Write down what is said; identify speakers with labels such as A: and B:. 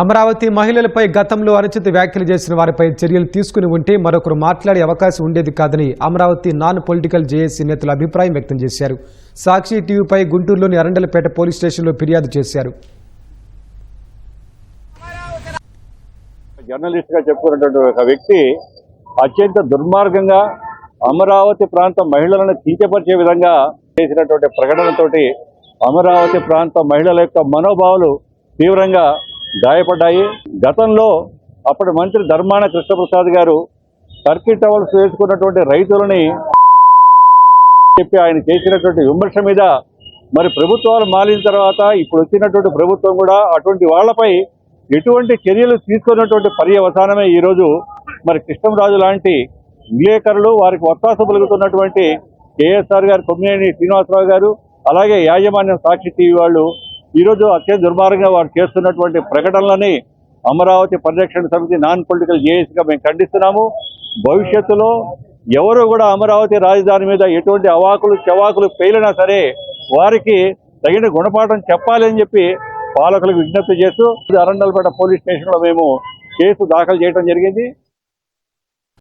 A: అమరావతి మహిళలపై గతంలో అనుచిత వ్యాఖ్యలు చేసిన వారిపై చర్యలు తీసుకుని ఉంటే మరొకరు మాట్లాడే అవకాశం ఉండేది కాదని అమరావతి నాన్ పొలిటికల్ జేఏసీ నేతలు అభిప్రాయం వ్యక్తం చేశారు. సాక్షి టీవీపై గుంటూరులోని అరండలపేట పోలీస్ స్టేషన్లో ఫిర్యాదు చేశారు.
B: జర్నలిస్ట్గా చెప్పుకున్నటువంటి ఒక వ్యక్తి అత్యంత దుర్మార్గంగా అమరావతి ప్రాంత మహిళలను కించపరిచే విధంగా చేసినటువంటి ప్రకటనతోటి అమరావతి ప్రాంత మహిళల యొక్క మనోభావాలు తీవ్రంగా గాయపడ్డాయి. గతంలో అప్పటి మంత్రి ధర్మాన కృష్ణప్రసాద్ గారు టర్కీ టవల్స్ వేసుకున్నటువంటి రైతులని చెప్పి ఆయన చేసినటువంటి విమర్శ మీద మరి ప్రభుత్వాలు మారిన తర్వాత ఇప్పుడు వచ్చినటువంటి ప్రభుత్వం కూడా అటువంటి వాళ్ళపై ఎటువంటి చర్యలు తీసుకున్నటువంటి పర్యవసానమే ఈరోజు మరి కృష్ణంరాజు లాంటి విలేకరులు వారికి ఒత్తాస పలుకుతున్నటువంటి కేఎస్ఆర్ గారు కొమ్మినేని శ్రీనివాసరావు గారు అలాగే యాజమాన్యం సాక్షి టీవీ వాళ్ళు ఈరోజు అత్యంత దుర్మార్గంగా వారు చేస్తున్నటువంటి ప్రకటనలని అమరావతి పరిరక్షణ సమితి నాన్ పొలిటికల్ జేఏసీగా మేము ఖండిస్తున్నాము. భవిష్యత్తులో ఎవరు కూడా అమరావతి రాజధాని మీద ఎటువంటి అవాకులు చెవాకులు పేలినా సరే వారికి తగిన గుణపాఠం చెప్పాలి అని చెప్పి పాలకులకు విజ్ఞప్తి చేస్తూ అరండల్పేట పోలీస్ స్టేషన్లో మేము కేసు దాఖలు చేయడం జరిగింది.